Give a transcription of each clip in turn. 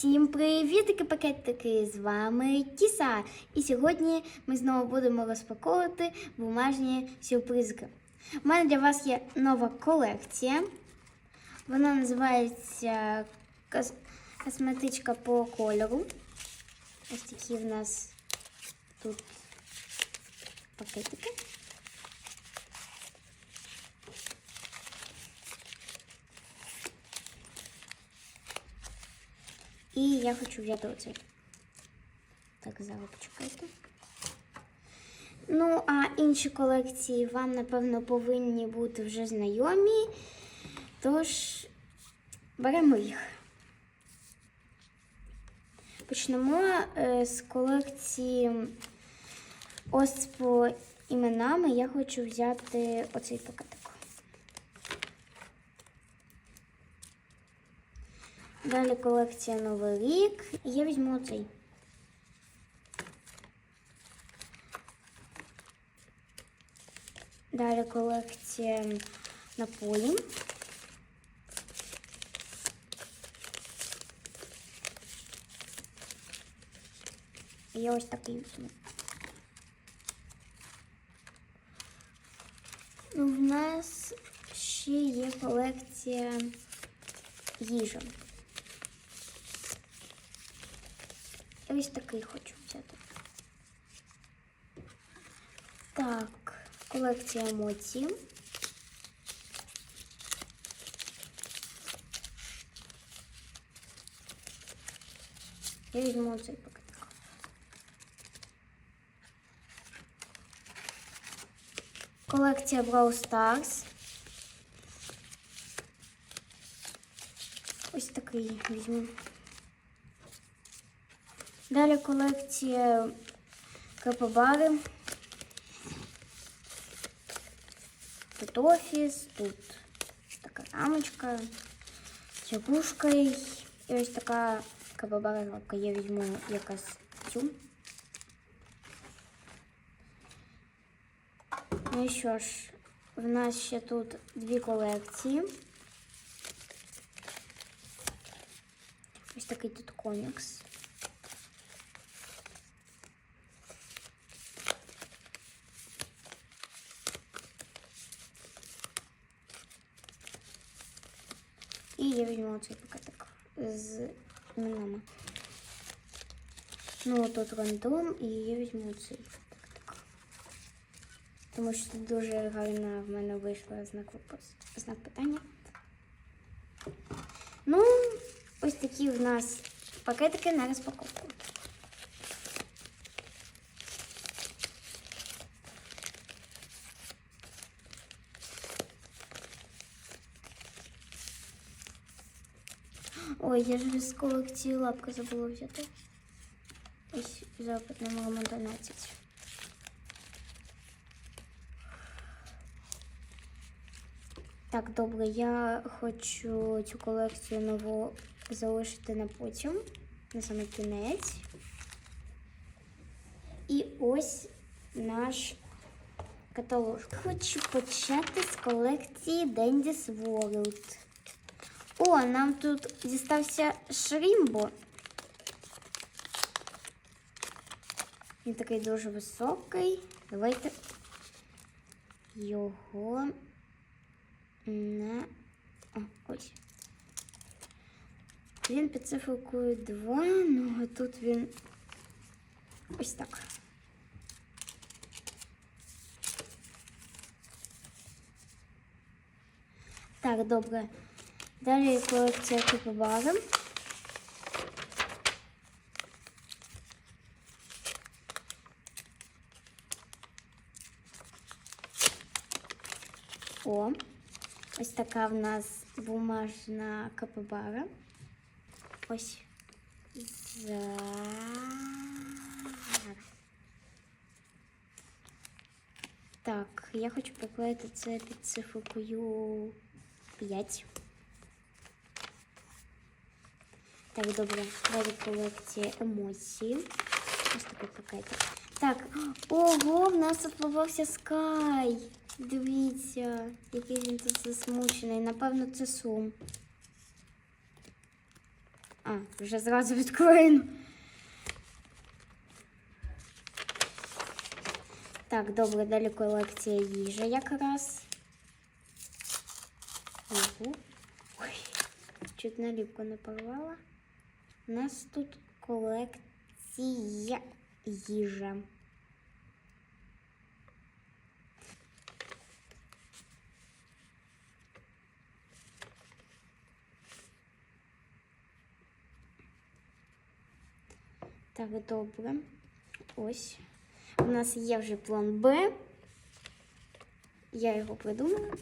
Всім привітики, пакетики! З вами Тіса. І сьогодні ми знову будемо розпаковувати бумажні сюрпризки. У мене для вас є нова колекція. Вона називається кос- косметичка по кольору. Ось такі в нас тут пакетики. І я хочу взяти оцей. Так, зараз почекайте. Ну, а інші колекції вам, напевно, повинні бути вже знайомі. Тож беремо їх. Почнемо е, з колекції ось по іменами. Я хочу взяти оцей пакетик. Далі колекція Новий рік. Я візьму цей. Далі колекція напої. І я ось такий візьму. Ну, в нас ще є колекція їжі. Я ось такий хочу взяти. Так, колекція емоцій. Я візьму цей пакетик. Колекція Brawl Stars. Ось такий візьму. Далі колекція капобари. Тут офіс, тут така рамочка, чекушка і ось така капобара лапка. Я візьму якась цю. Ну і що ж, в нас ще тут дві колекції. Ось такий тут комікс. І я візьму цей пакетик з іменами. Ну, тут рандом, і я візьму цей пакетик. Тому що тут дуже гарно в мене вийшла знак вопрос, знак питання. Ну, ось такі в нас пакетики на розпаковку. Ой, я ж з колекції лапка забула взяти. Ось запит номер 12. Так, добре, я хочу цю колекцію нову залишити на потім, на саме кінець. І ось наш каталог. Хочу почати з колекції Dandy's World. О, нам тут дістався Шрімбо. Він такий дуже високий. Давайте його на. О, ось. Він під цифрою 2, ну а тут він ось так. Так, добре. Далі колекція купобари. О, ось така в нас бумажна капобара. Ось зараз. Так, я хочу приклеїти це під цифрою 5. Так, добре, далі колекція емоцій. Ось такий пакетик. Так, ого, в нас тут попався Скай. Дивіться, який він тут засмучений. Напевно, це сум. А, вже зразу відклеєно. Так, добре, далі колекція їжа якраз. Ого. Ой, чуть наліпку не порвала. У нас тут колекція їжа. Так, добре. Ось. У нас є вже план Б. Я його придумала.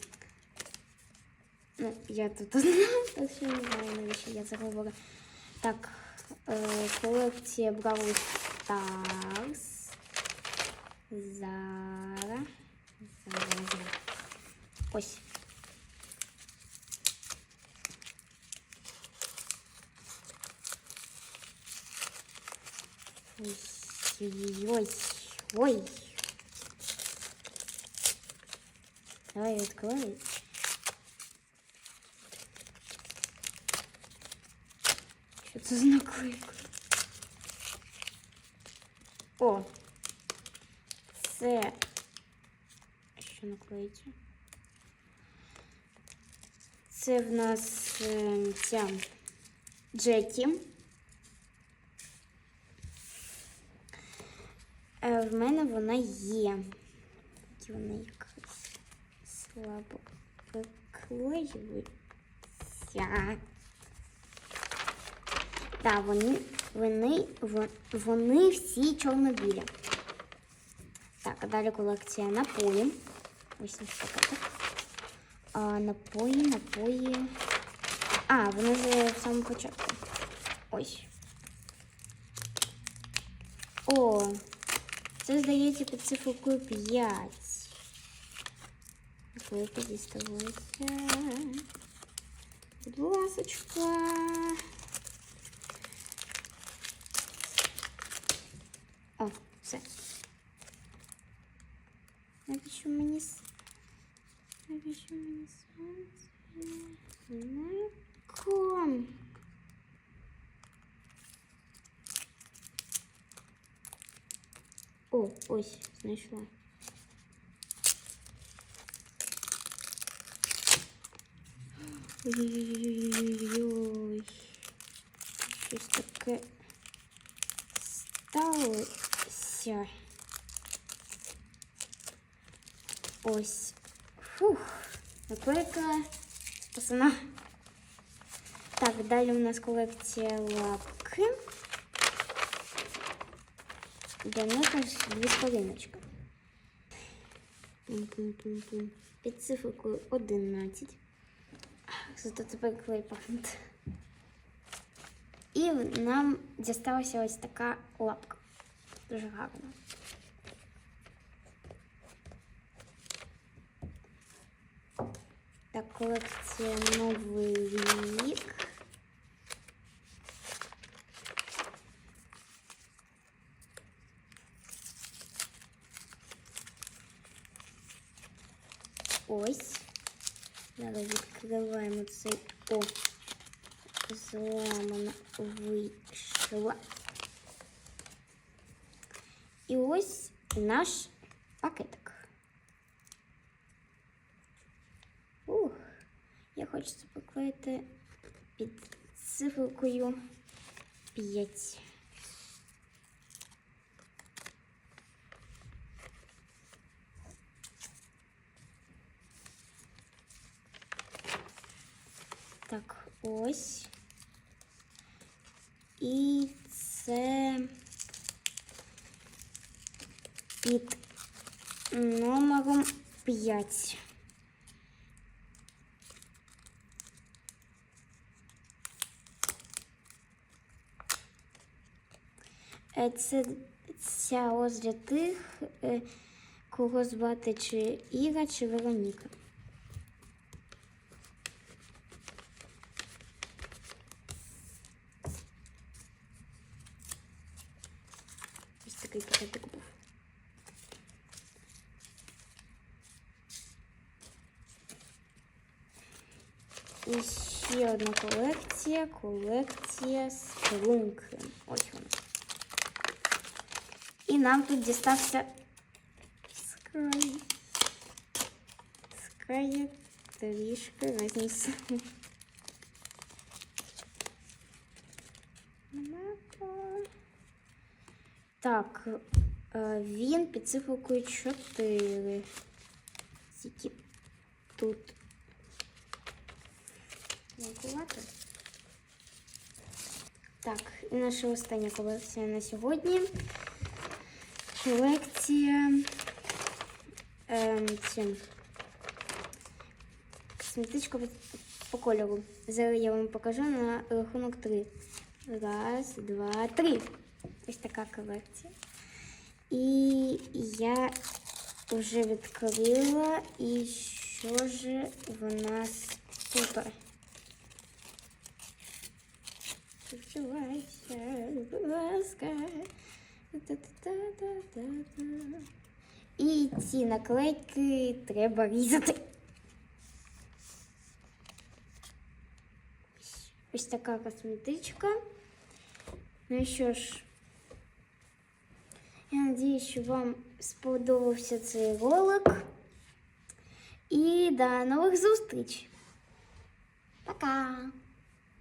Ну, я тут одна, так що не знаю, навіщо я це говорю. Так, е, колекція Бравл Старс. Зараз. зараз. Ось. Ой-ой-ой. Ой. Давай відкрой. Це за наклейка? О. Це. Що наклеїться? Це в нас е, ця Джекі. Е, В мене вона є. Тільки вона якась слабо приклеюється. Так, вони, вони, вон- вони всі чорно-білі. Так, а далі колекція напої. Ось наш пакетик. А, напої, напої. А, вони вже в самому початку. Ось. О, це здається під цифрою 5. Наклейка діставайся. Будь ласочка. О, все. Навіщо мені с- Навіщо мені сонце? Млеко. О, ось, знайшла. Ой-ой-ой. Щось таке сталося. Ось. Фух. Наклейка спасена. Так, далі у нас колекція лапки. Для них аж дві сторіночки. Пум-пум-пум-пум. Під цифрою 11. Зато тепер клей пахне. І нам дісталася ось така лапка. Дуже гарна. Так, колекція Новий рік. Ось. Зараз відкриваємо цей о. Зламана вийшла. І ось наш пакетик. Ух, я хочу це поклеїти під цифрою 5. Так, ось. І це під номером 5. Е, Це ця для тих, е, кого звати чи Іра, чи Вероніка. Ось такий пакетик був. І ще одна колекція. Колекція струнки. Ось вона. І нам тут дістався скрай. Скрай трішки розніс. Так, е, він під цифрою 4. Скільки тут Калькулятор. Так, і наша остання колекція на сьогодні. Колекція ем, ці, смітичка по, по кольору. Зараз я вам покажу на рахунок 3. Раз, два, три. Ось така колекція. І я вже відкрила. І що ж в нас тут? Відчувайся, будь ласка. Та-та-та-та-та-та. І ці наклейки треба різати. Ось така косметичка. Ну і що ж, я надіюсь, що вам сподобався цей ролик. І до нових зустріч. Пока!